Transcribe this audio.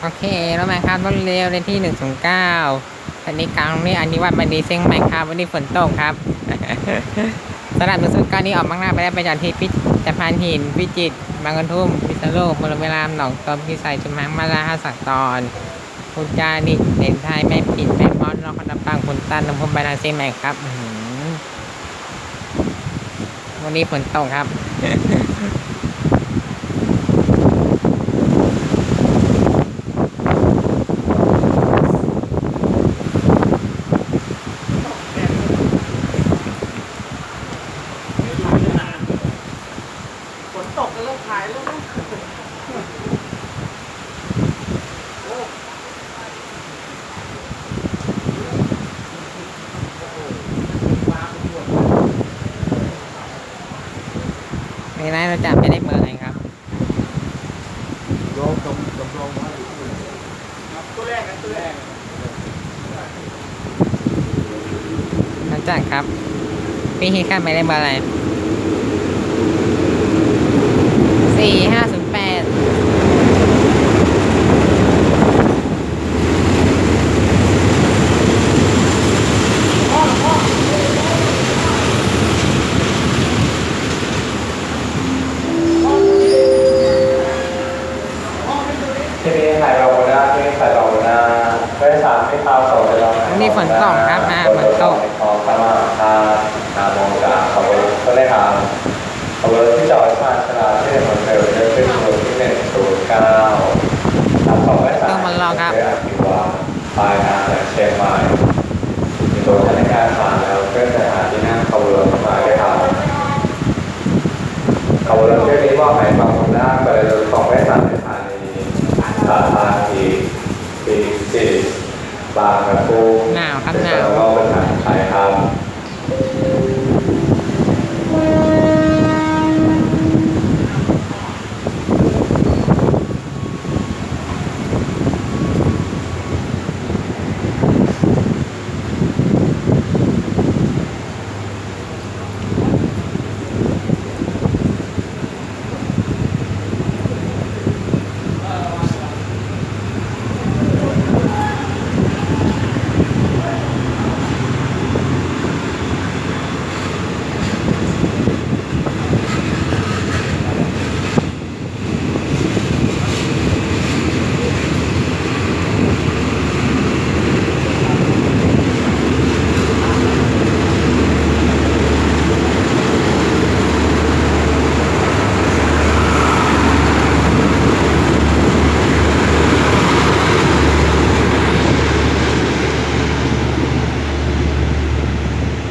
โอเคแล้วไหมครับรถเร็วในที่หนึ่งถึงเก้าอันนี้กลางนี่อันนี้วัดบันดีเชียงใหมครับวันนี้ฝนตกครับสำหรับหนึ่งศูนย์เก้านี้ออกมางหน้าไปได้ไปจากที่พิจะพานหินพิจิตรบางกระทุ่มพิษณุโลกบริเวณรามหนองตอมพิสัยชุมังมาลาหาสักตอนพุจานิเด่นไทยแม่ปิ่นแม่มอนนอกคณะปังคุณตันนำพมบานาเชียงใหมครับวันนี้ฝนตกครับ ตกก็เริ่มขายแล้วนะในนั้นเราจะไม่ได้เบอร์อะไรครับโยมจำจำลองว่าอยู่ที่ไหนตัวแรกนะตัวแรกอาจารย์ครับพี่ฮิค่าไม่ได้เบอร์อะไรสี่ห้าศูนย์แปด ที่นี่ถ่ายเราบนหน้าที่นี่ถ่ายเราบนหน้าเพื่อสามที่พา วสองจะลองวันนี้ฝนตกครับมาฝนตกทองข้างล่างทาทามองจากขบวนก็ได้ทางขบวนที่จอดชาญชลาที่ถนนเร็วเดินขึ้นขบวนที่หนึ่งศูนย์เก้าทางสองไว้สามต้องมารอครับเพื่ออภิวาปลายทางจากเชียงใหม่มีตัวธนาคารผ่านแล้วเพื่อจะหาที่นั่งขบวนมาได้ทาง ขบวนรถเที่ยวนี้มอบหมายบางคนหน้าไปเลยของแม่สามสถานีสาธารณีปี สี่บางกระทู้หนาวครับหนาวแล้วก็ปัญหาไทยครับ